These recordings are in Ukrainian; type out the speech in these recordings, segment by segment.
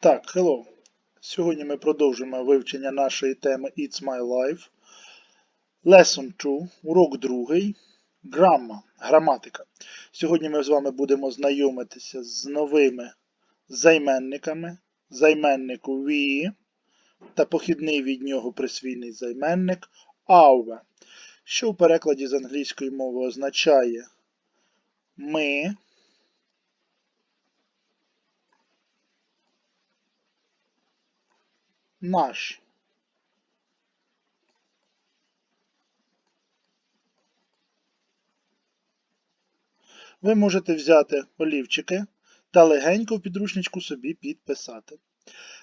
Так, hello. Сьогодні ми продовжуємо вивчення нашої теми It's My Life. Lesson 2, урок 2. Грамма, граматика. Сьогодні ми з вами будемо знайомитися з новими займенниками. Займеннику we та похідний від нього присвійний займенник our, що в перекладі з англійської мови означає ми. Наш. Ви можете взяти олівчики та легенько в підручничку собі підписати.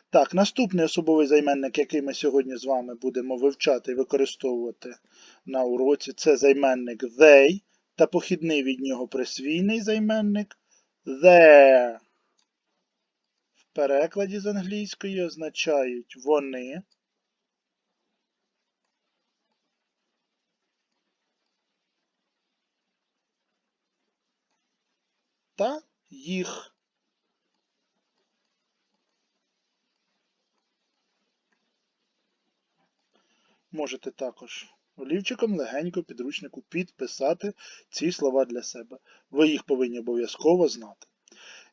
Так, наступний особовий займенник, який ми сьогодні з вами будемо вивчати і використовувати на уроці, це займенник they та похідний від нього присвійний займенник their. Перекладі з англійської означають вони. Та їх. Можете також олівчиком легенько підручнику підписати ці слова для себе. Ви їх повинні обов'язково знати.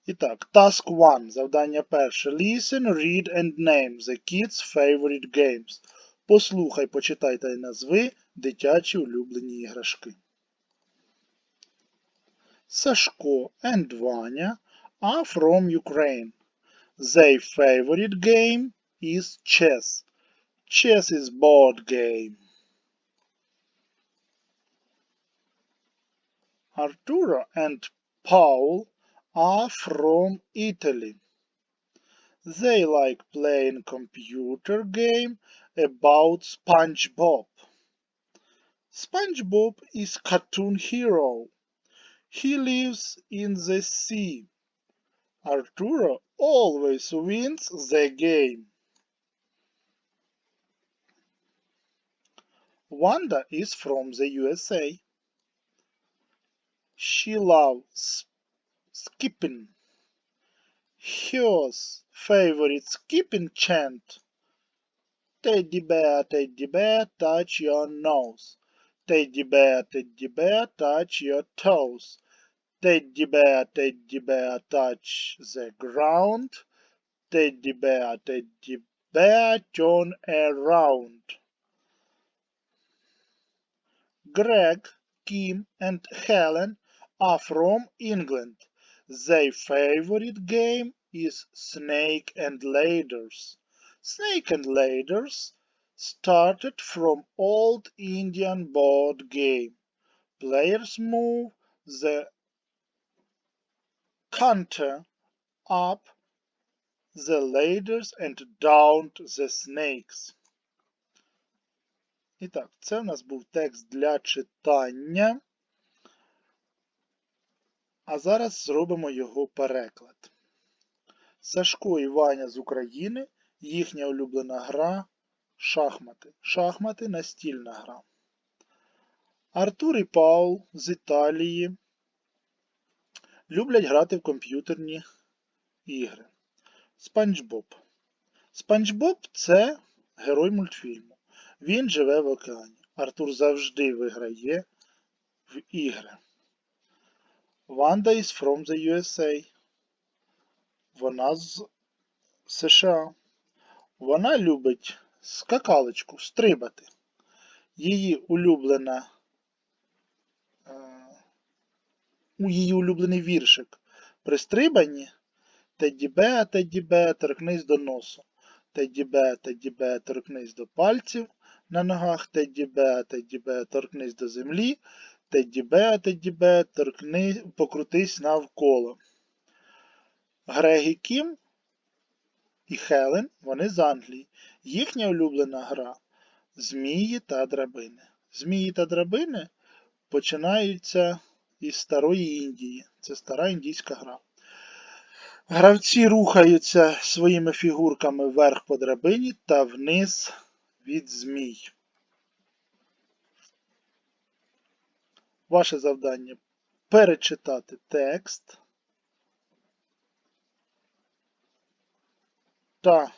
І так, Task 1. Завдання перше. Listen, read and name the kids' favorite games. Послухай, почитай та й назви дитячі улюблені іграшки. Сашко and Ваня are from Ukraine. Their favorite game is chess. Chess is board game. Arturo and Paul are from Italy. They like playing computer game about SpongeBob. SpongeBob is cartoon hero. He lives in the sea. Arturo always wins the game. Wanda is from the USA. She loves skipping. Her favorite skipping chant Teddy bear, teddy bear, touch your nose. Teddy bear, teddy bear, touch your toes. Teddy bear, teddy bear, touch the ground. Teddy bear, teddy bear, turn around. Greg, Kim, and Helen are from England. Their favorite game is Snake and Ladders. Snake and Ladders started from old Indian board game. Players move the counter up the ladders and down the snakes. І так, це у нас був текст для читання. А зараз зробимо його переклад. Сашко і Ваня з України, їхня улюблена гра шахмати. Шахмати настільна гра. Артур і Паул з Італії люблять грати в комп'ютерні ігри. Спанч Боб. Спанч Боб це герой мультфільму. Він живе в океані. Артур завжди виграє в ігри. Ванда is from the USA. Вона з США. Вона любить скакалочку, стрибати. Її улюблена. е, її улюблений віршик при стрибанні Тедді Бе, Тедді Бе, торкнись до носу. Тедді Бе, Тедді Бе, торкнись до пальців на ногах. Тедді Бе, Тедді Бе, торкнись до землі. Тедді Бе, Тедді Бе, торкни, покрутись навколо. Грегі Кім і Хелен, вони з Англії. Їхня улюблена гра Змії та драбини. Змії та драбини починаються із Старої Індії. Це стара індійська гра. Гравці рухаються своїми фігурками вверх по драбині та вниз від змій. Ваше завдання перечитати текст. Та